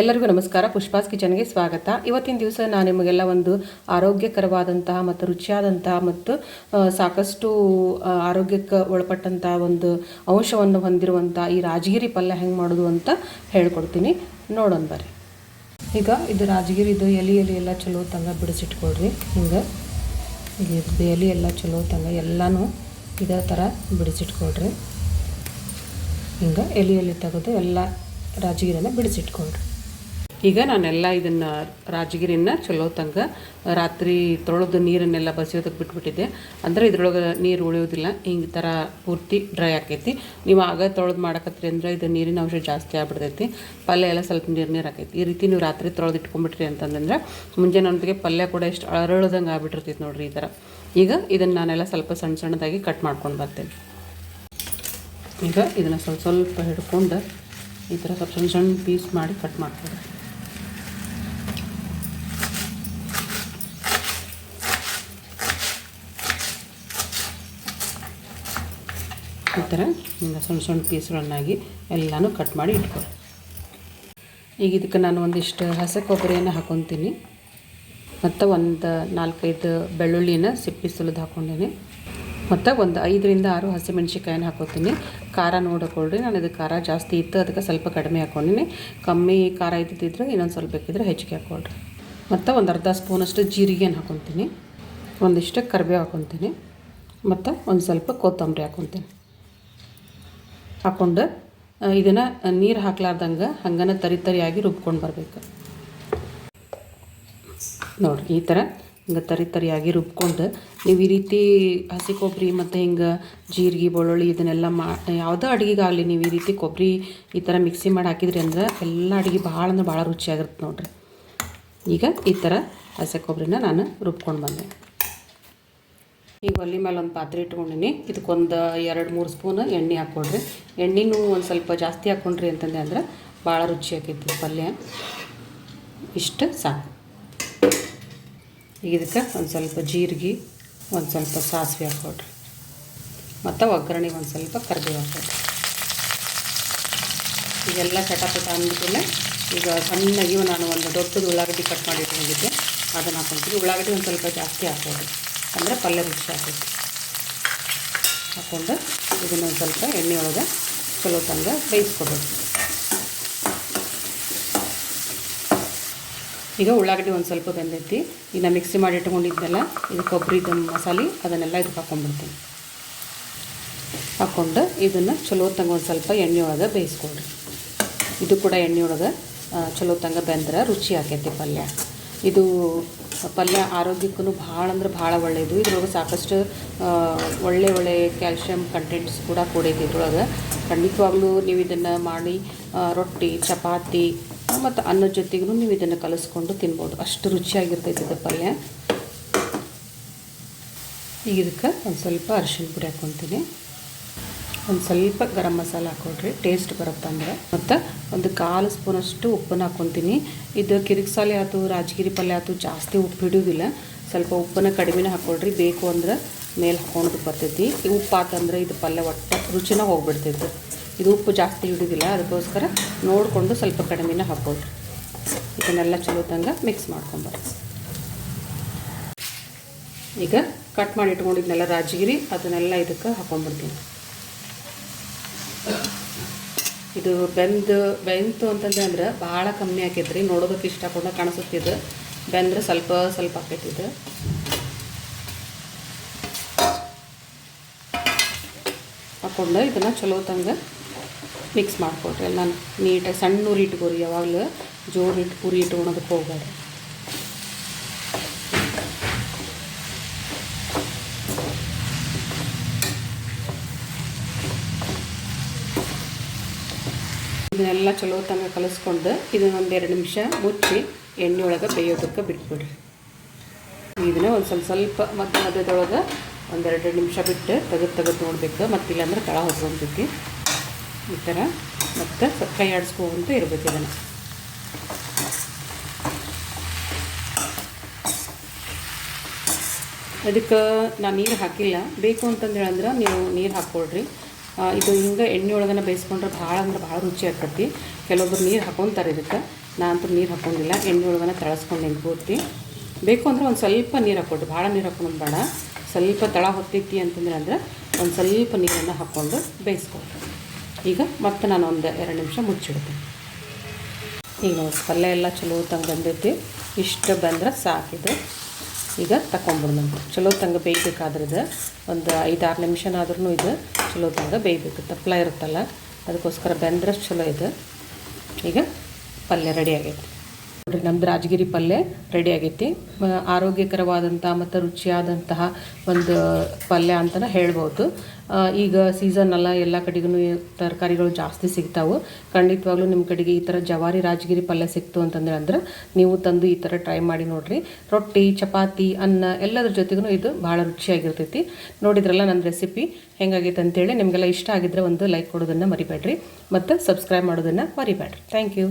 ಎಲ್ಲರಿಗೂ ನಮಸ್ಕಾರ. ಪುಷ್ಪಾಸ್ ಕಿಚನ್ಗೆ ಸ್ವಾಗತ. ಇವತ್ತಿನ ದಿವಸ ನಾನು ನಿಮಗೆಲ್ಲ ಒಂದು ಆರೋಗ್ಯಕರವಾದಂತಹ ಮತ್ತು ರುಚಿಯಾದಂತಹ ಮತ್ತು ಸಾಕಷ್ಟು ಆರೋಗ್ಯಕ್ಕೆ ಒಳಪಟ್ಟಂತಹ ಒಂದು ಅಂಶವನ್ನು ಹೊಂದಿರುವಂಥ ಈ ರಾಜಗಿರಿ ಪಲ್ಯ ಹೆಂಗೆ ಮಾಡೋದು ಅಂತ ಹೇಳ್ಕೊಡ್ತೀನಿ. ನೋಡೋಣ ಬರ್ರಿ. ಈಗ ಇದು ರಾಜಗಿರಿದು ಎಲೆ ಎಲೆ ಎಲ್ಲ ಚಲೋ ತಂಗ ಬಿಡಿಸಿಟ್ಕೊಳ್ರಿ. ಹಿಂಗೆ ಇದ್ರದ್ದು ಎಲೆ ಎಲ್ಲ ಚಲೋ ತಂಗ ಎಲ್ಲನೂ ಇದೇ ಥರ ಬಿಡಿಸಿಟ್ಕೊಳ್ರಿ. ಹಿಂಗೆ ಎಲೆ ಎಲೆ ತೆಗೆದು ಎಲ್ಲ ರಾಜಗಿರಿನ ಬಿಡಿಸಿಟ್ಕೊಳ್ರಿ. ಈಗ ನಾನೆಲ್ಲ ಇದನ್ನು ರಾಜಗಿರಿನ ಚಲೋ ತಂಗ ರಾತ್ರಿ ತೊಳೆದು ನೀರನ್ನೆಲ್ಲ ಬಸಿಯೋದಕ್ಕೆ ಬಿಟ್ಬಿಟ್ಟಿದ್ದೆ. ಅಂದರೆ ಇದ್ರೊಳಗೆ ನೀರು ಉಳಿಯೋದಿಲ್ಲ, ಹಿಂಗೆ ಥರ ಪೂರ್ತಿ ಡ್ರೈ ಆಕೈತಿ. ನೀವು ಆಗ ತೊಳೆದು ಮಾಡಕತ್ರಿ ಅಂದ್ರೆ ಇದು ನೀರಿನ ಅಂಶ ಜಾಸ್ತಿ ಆಗ್ಬಿಡ್ತೈತಿ. ಪಲ್ಯ ಎಲ್ಲ ಸ್ವಲ್ಪ ನೀರು ನೀರು ಆಕೈತಿ. ಈ ರೀತಿ ನೀವು ರಾತ್ರಿ ತೊಳೆದು ಇಟ್ಕೊಂಡ್ಬಿಟ್ರಿ ಅಂತಂದ್ರೆ ಮುಂಜಾನೆ ನನ್ನೊಂದಿಗೆ ಪಲ್ಯ ಕೂಡ ಎಷ್ಟು ಅರಳದಂಗೆ ಆಗ್ಬಿಟ್ಟಿರ್ತೈತಿ ನೋಡಿರಿ ಈ ಥರ ಈಗ ಇದನ್ನು ನಾನೆಲ್ಲ ಸ್ವಲ್ಪ ಸಣ್ಣ ಸಣ್ಣದಾಗಿ ಕಟ್ ಮಾಡ್ಕೊಂಡು ಬರ್ತೇನೆ. ಈಗ ಇದನ್ನು ಸ್ವಲ್ಪ ಸ್ವಲ್ಪ ಹಿಡ್ಕೊಂಡು ಈ ಥರ ಸ್ವಲ್ಪ ಸಣ್ಣ ಸಣ್ಣ ಪೀಸ್ ಮಾಡಿ ಕಟ್ ಮಾಡ್ಕೊಳ್ರಿ. ಈ ಥರ ಸಣ್ಣ ಸಣ್ಣ ಪೀಸ್ಗಳನ್ನಾಗಿ ಎಲ್ಲನೂ ಕಟ್ ಮಾಡಿ ಇಟ್ಕೊಳ್ಳಿ. ಈಗ ಇದಕ್ಕೆ ನಾನು ಒಂದಿಷ್ಟು ಹಸಿ ಕೊಬ್ಬರಿಯನ್ನು ಹಾಕೊತೀನಿ. ಮತ್ತು ಒಂದು ನಾಲ್ಕೈದು ಬೆಳ್ಳುಳ್ಳಿನ ಸಿಪ್ಪಿ ಸುಲಿದು ಹಾಕ್ಕೊಂಡೀನಿ ಮತ್ತು ಒಂದು ಐದರಿಂದ ಆರು ಹಸಿಮೆಣ್ಸಿಕಾಯನ್ನು ಹಾಕೋತೀನಿ. ಖಾರ ನೋಡಿಕೊಳ್ಳ್ರಿ ನಾನು ಇದು ಖಾರ ಜಾಸ್ತಿ ಇತ್ತು, ಅದಕ್ಕೆ ಸ್ವಲ್ಪ ಕಡಿಮೆ ಹಾಕ್ಕೊಂಡಿನಿ ಕಮ್ಮಿ ಖಾರ ಇದ್ದಿದ್ದರೆ ಇನ್ನೊಂದು ಸ್ವಲ್ಪ ಬೇಕಿದ್ರೆ ಹೆಚ್ಚಿಗೆ ಹಾಕ್ಕೊಳ್ರಿ ಮತ್ತು ಒಂದು ಅರ್ಧ ಸ್ಪೂನಷ್ಟು ಜೀರಿಗೆನ ಹಾಕೊತೀನಿ. ಒಂದಿಷ್ಟು ಕರಿಬೇವು ಹಾಕೊತೀನಿ. ಮತ್ತು ಒಂದು ಸ್ವಲ್ಪ ಕೊತ್ತಂಬರಿ ಹಾಕೊತೀನಿ. ಹಾಕ್ಕೊಂಡು ಇದನ್ನು ನೀರು ಹಾಕ್ಲಾರ್ದಂಗೆ ಹಂಗನ ತರಿ ತರಿಯಾಗಿ ರುಬ್ಕೊಂಡು ಬರಬೇಕು. ನೋಡಿರಿ, ಈ ಥರ ಹಿಂಗೆ ತರಿ ತರಿಯಾಗಿ ರುಬ್ಕೊಂಡು, ನೀವು ಈ ರೀತಿ ಹಸಿ ಕೊಬ್ಬರಿ ಮತ್ತು ಹಿಂಗೆ ಜೀರಿಗೆ, ಬೆಳ್ಳುಳ್ಳಿ ಇದನ್ನೆಲ್ಲ ಮಾ, ಯಾವುದೋ ಅಡುಗೆಗಾಗಲಿ ನೀವು ಈ ರೀತಿ ಕೊಬ್ಬರಿ ಈ ಥರ ಮಿಕ್ಸಿ ಮಾಡಿ ಹಾಕಿದ್ರಿ ಅಂದ್ರೆ ಎಲ್ಲ ಅಡುಗೆ ಭಾಳ ಅಂದ್ರೆ ಭಾಳ ರುಚಿಯಾಗಿರುತ್ತೆ ನೋಡಿರಿ. ಈಗ ಈ ಥರ ಹಸಿ ಕೊಬ್ಬರಿನ ನಾನು ರುಬ್ಕೊಂಡು ಬಂದೆ. ಈಗ ಒಲೆ ಮೇಲೆ ಒಂದು ಪಾತ್ರೆ ಇಟ್ಕೊಂಡಿನಿ. ಇದಕ್ಕೊಂದು ಎರಡು, ಮೂರು ಸ್ಪೂನ್ ಎಣ್ಣೆ ಹಾಕ್ಕೊಡ್ರಿ ಎಣ್ಣೆನೂ ಒಂದು ಸ್ವಲ್ಪ ಜಾಸ್ತಿ ಹಾಕ್ಕೊಂಡ್ರಿ ಅಂತಂದೆ ಅಂದ್ರೆ ಭಾಳ ರುಚಿ ಆಕೈತಿ ಪಲ್ಯ. ಇಷ್ಟು ಸಾಕು. ಈಗ ಇದಕ್ಕೆ ಒಂದು ಸ್ವಲ್ಪ ಜೀರಿಗೆ, ಒಂದು ಸ್ವಲ್ಪ ಸಾಸಿವೆ ಹಾಕ್ಕೊಡ್ರಿ ಮತ್ತು ಒಗ್ಗರಣೆಗೆ ಒಂದು ಸ್ವಲ್ಪ ಕರಿಬೇವು ಹಾಕ್ಕೊಡ್ರಿ ಈಗೆಲ್ಲ ಚಟಪಟ ಅಂದ್ಮೇಲೆ ಈಗ ಸಣ್ಣಗೆ ನಾನು ಒಂದು ದೊಡ್ಡದು ಉಳ್ಳಾಗಡ್ಡಿ ಕಟ್ ಮಾಡಿ ಇಟ್ಕೊಂಡಿದ್ದೆ. ಅದನ್ನು ಹಾಕೊಂತೀವಿ ಉಳ್ಳಾಗಡ್ಡಿ ಒಂದು ಸ್ವಲ್ಪ ಜಾಸ್ತಿ ಹಾಕ್ಕೊಳ್ರಿ. ಅಂದರೆ ಪಲ್ಯ ರುಚಿ ಆಗ್ತೈತಿ. ಹಾಕ್ಕೊಂಡು ಇದನ್ನು ಒಂದು ಸ್ವಲ್ಪ ಎಣ್ಣೆ ಒಳಗೆ ಚಲೋ ತಂಗ ಬೇಯಿಸ್ಕೊಬೇಕು. ಈಗ ಉಳ್ಳಾಗಡ್ಡಿ ಒಂದು ಸ್ವಲ್ಪ ಬೆಂದೈತಿ. ಈಗ ಮಿಕ್ಸಿ ಮಾಡಿ ಇಟ್ಕೊಂಡಿದ್ದೆಲ್ಲ ಇದು ಕೊಬ್ಬರಿದು ಮಸಾಲೆ, ಅದನ್ನೆಲ್ಲ ಇದಕ್ಕೆ ಹಾಕ್ಕೊಂಡ್ಬಿಡ್ತೀನಿ ಹಾಕ್ಕೊಂಡು ಇದನ್ನು ಚಲೋ ತಂಗ ಒಂದು ಸ್ವಲ್ಪ ಎಣ್ಣೆ ಒಳಗೆ ಬೇಯಿಸ್ಕೊಳ್ರಿ. ಇದು ಕೂಡ ಎಣ್ಣೆ ಒಳಗೆ ಚಲೋ ತಂಗ ಬೆಂದ್ರೆ ರುಚಿ ಆಕೈತಿ ಪಲ್ಯ. ಇದು ಪಲ್ಯ ಆರೋಗ್ಯಕ್ಕೂ ಭಾಳ ಅಂದ್ರೆ ಭಾಳ ಒಳ್ಳೆಯದು ಇದ್ರೊಳಗೆ ಸಾಕಷ್ಟು ಒಳ್ಳೆ ಒಳ್ಳೆ ಕ್ಯಾಲ್ಶಿಯಂ ಕಂಟೆಂಟ್ಸ್ ಕೂಡ ಕೂಡೈತಿ ಇದ್ರೊಳಗೆ. ಖಂಡಿತವಾಗ್ಲೂ ನೀವು ಇದನ್ನು ಮಾಡಿ ರೊಟ್ಟಿ, ಚಪಾತಿ ಮತ್ತು ಅನ್ನದ ಜೊತೆಗೂ ನೀವು ಇದನ್ನು ಕಲಿಸ್ಕೊಂಡು ತಿನ್ಬೋದು. ಅಷ್ಟು ರುಚಿಯಾಗಿರ್ತೈತಿ ಇದು ಪಲ್ಯ. ಈಗ ಇದಕ್ಕೆ ಒಂದು ಸ್ವಲ್ಪ ಅರಿಶಿನ ಪುಡಿ ಹಾಕ್ಕೊತೀನಿ ಒಂದು ಸ್ವಲ್ಪ ಗರಂ ಮಸಾಲ ಹಾಕೊಳ್ರಿ ಟೇಸ್ಟ್ ಬರುತ್ತಂದ್ರೆ ಮತ್ತು ಒಂದು ಕಾಲು ಸ್ಪೂನಷ್ಟು ಉಪ್ಪನ್ನು ಹಾಕ್ಕೊತೀನಿ. ಇದು ಕಿರಿಕ್ಸಾಲೆ ಆಯ್ತು, ರಾಜಗಿರಿ ಪಲ್ಯ ಆಯ್ತು, ಜಾಸ್ತಿ ಉಪ್ಪು ಹಿಡಿಯೋದಿಲ್ಲ ಸ್ವಲ್ಪ ಉಪ್ಪನ್ನು ಕಡಿಮೆನೇ ಹಾಕ್ಕೊಳ್ರಿ ಬೇಕು ಅಂದ್ರೆ ಮೇಲೆ ಹಾಕೊಂಡು ಬರ್ತೈತಿ. ಉಪ್ಪು ಆತಂದರೆ ಇದು ಪಲ್ಯ ಒಟ್ಟು ರುಚಿನ ಹೋಗ್ಬಿಡ್ತೈತಿ. ಇದು ಉಪ್ಪು ಜಾಸ್ತಿ ಹಿಡಿಯೋದಿಲ್ಲ ಅದಕ್ಕೋಸ್ಕರ ನೋಡಿಕೊಂಡು ಸ್ವಲ್ಪ ಕಡಿಮೆನೇ ಹಾಕ್ಕೊಳ್ರಿ ಇದನ್ನೆಲ್ಲ ಚಲೋ ತಂಗ ಮಿಕ್ಸ್ ಮಾಡ್ಕೊಂಬರ್ರಿ. ಈಗ ಕಟ್ ಮಾಡಿ ಇಟ್ಕೊಂಡಿದ್ನೆಲ್ಲ ರಾಜಗಿರಿ, ಅದನ್ನೆಲ್ಲ ಇದಕ್ಕೆ ಹಾಕೊಂಡ್ಬಿಡ್ತೀನಿ ಇದು ಬೆಂದು, ಬೆಂತು ಅಂತಂದ್ರೆ ಅಂದ್ರೆ ಭಾಳ ಕಮ್ಮಿ ಆಕೈತ್ರಿ. ನೋಡೋದಕ್ಕೆ ಇಷ್ಟಪಡ ಕಾಣಿಸುತ್ತಿದ್ದು ಬೆಂದ್ರೆ ಸ್ವಲ್ಪ ಸ್ವಲ್ಪ ಆಕೈತಿ ಇದು. ಹಾಕೊಂಡು ಇದನ್ನು ಚಲೋ ತಂಗ ಮಿಕ್ಸ್ ಮಾಡ್ಕೊಡ್ರಿ ಎಲ್ಲ ನೀಟಾಗಿ ಸಣ್ಣ ಉರಿ ಇಟ್ಕೋರಿ ಯಾವಾಗಲೂ ಜೋರು ಇಟ್ಟು ಉರಿ ಇಟ್ಕೊಳೋದಕ್ಕೆ ಹೋಗ್ಬೇಡ್ರಿ. ಇದನ್ನೆಲ್ಲ ಚಲೋ ತಂಗ ಕಲಿಸ್ಕೊಂಡು ಇದನ್ನ ಒಂದು ಎರಡು ನಿಮಿಷ ಮುಚ್ಚಿ ಎಣ್ಣೆ ಒಳಗೆ ಬೇಯೋದಕ್ಕೆ ಬಿಟ್ಬಿಡ್ರಿ. ಇದನ್ನ ಒಂದು ಸ್ವಲ್ಪ ಸ್ವಲ್ಪ ಮಧ್ಯ ಮಧ್ಯದೊಳಗೆ ಒಂದೆರಡು ನಿಮಿಷ ಬಿಟ್ಟು ತೆಗೆದು ತೆಗೆದು ನೋಡಬೇಕು. ಮತ್ತು ಇಲ್ಲಾಂದ್ರೆ ತಳ ಹೊಸಂತೈತಿ ಈ ಥರ ಮತ್ತು ಕೈ ಆಡಿಸ್ಕೊಂತ ಇರ್ಬೇಕು ಇದನ್ನು. ಅದಕ್ಕೆ ನಾನು ನೀರು ಹಾಕಿಲ್ಲ. ಬೇಕು ಅಂತಂದೇಳಿ ಅಂದ್ರೆ ನೀವು ನೀರು ಹಾಕ್ಕೊಳ್ರಿ ಇದು ಹಿಂಗೆ ಎಣ್ಣೆ ಒಳಗನ ಬೇಯಿಸ್ಕೊಂಡ್ರೆ ಭಾಳ ಅಂದ್ರೆ ಭಾಳ ರುಚಿ ಆಗ್ತೈತಿ. ಕೆಲವೊಬ್ರು ನೀರು ಹಾಕೊಂತಾರೆ ಇದಕ್ಕೆ. ನಾನಂತೂ ನೀರು ಹಾಕೊಂಡಿಲ್ಲ. ಎಣ್ಣೆ ಒಳಗನ ತಳಸ್ಕೊಂಡು ಹೆಂಗೆ ಬೇಕು ಅಂದ್ರೆ ಒಂದು ಸ್ವಲ್ಪ ನೀರು ಹಾಕ್ಕೊಡ್ರಿ ಭಾಳ ನೀರು ಹಾಕೊಂಡು ಬೇಡ. ಸ್ವಲ್ಪ ತಳ ಹೊತ್ತೈತಿ ಅಂತಂದ್ರೆ ಅಂದ್ರೆ ಒಂದು ಸ್ವಲ್ಪ ನೀರನ್ನು ಹಾಕ್ಕೊಂಡು ಬೇಯಿಸ್ಕೊಳ್ರಿ. ಈಗ ಮತ್ತೆ ನಾನು ಒಂದು ಎರಡು ನಿಮಿಷ ಮುಚ್ಚಿಡ್ತೀನಿ. ಈಗ ಪಲ್ಯ ಎಲ್ಲ ಚಲೋ ತಂಗೆ ಬಂದೈತಿ. ಇಷ್ಟು ಬಂದ್ರೆ ಸಾಕಿದೆ ಈಗ ತಗೊಂಬಿಡ್ನಂತ ಚಲೋ ತಂಗ ಬೇಯಬೇಕಾದ್ರದ್ದು ಒಂದು ಐದಾರು ನಿಮಿಷನಾದ್ರೂ ಇದು ಚಲೋ ತಂಗ ಬೇಯಬೇಕು. ತಪ್ಪಲ ಇರುತ್ತಲ್ಲ? ಅದಕ್ಕೋಸ್ಕರ ಬೆಂದ್ರೆ ಚಲೋ ಇದು. ಈಗ ಪಲ್ಯ ರೆಡಿ ಆಗೈತಿ. ನಮ್ದು ರಾಜಗಿರಿ ಪಲ್ಯ ರೆಡಿ ಆಗೈತಿ. ಆರೋಗ್ಯಕರವಾದಂಥ ಮತ್ತು ರುಚಿಯಾದಂತಹ ಒಂದು ಪಲ್ಯ ಅಂತ ಹೇಳ್ಬೋದು. ಈಗ ಸೀಸನ್ ಅಲ್ಲ, ಎಲ್ಲ ಕಡೆಗೂ ತರಕಾರಿಗಳು ಜಾಸ್ತಿ ಸಿಗ್ತಾವೆ. ಖಂಡಿತವಾಗ್ಲೂ ನಿಮ್ಮ ಕಡೆಗೆ ಈ ಥರ ಜವಾರಿ ರಾಜಗಿರಿ ಪಲ್ಯ ಸಿಕ್ತು ಅಂತಂದ್ರೆ ಅಂದ್ರೆ ನೀವು ತಂದು ಈ ಥರ ಟ್ರೈ ಮಾಡಿ ನೋಡ್ರಿ. ರೊಟ್ಟಿ, ಚಪಾತಿ, ಅನ್ನ ಎಲ್ಲದ್ರ ಜೊತೆಗೂ ಇದು ಭಾಳ ರುಚಿಯಾಗಿರ್ತೈತಿ. ನೋಡಿದ್ರಲ್ಲ ನನ್ನ ರೆಸಿಪಿ ಹೆಂಗಾಗೈತೆ ಅಂತೇಳಿ ನಿಮಗೆಲ್ಲ ಇಷ್ಟ ಆಗಿದ್ರೆ ಒಂದು ಲೈಕ್ ಕೊಡೋದನ್ನು ಮರಿಬೇಡ್ರಿ. ಮತ್ತು ಸಬ್ಸ್ಕ್ರೈಬ್ ಮಾಡೋದನ್ನು ಮರಿಬೇಡ್ರಿ. Thank you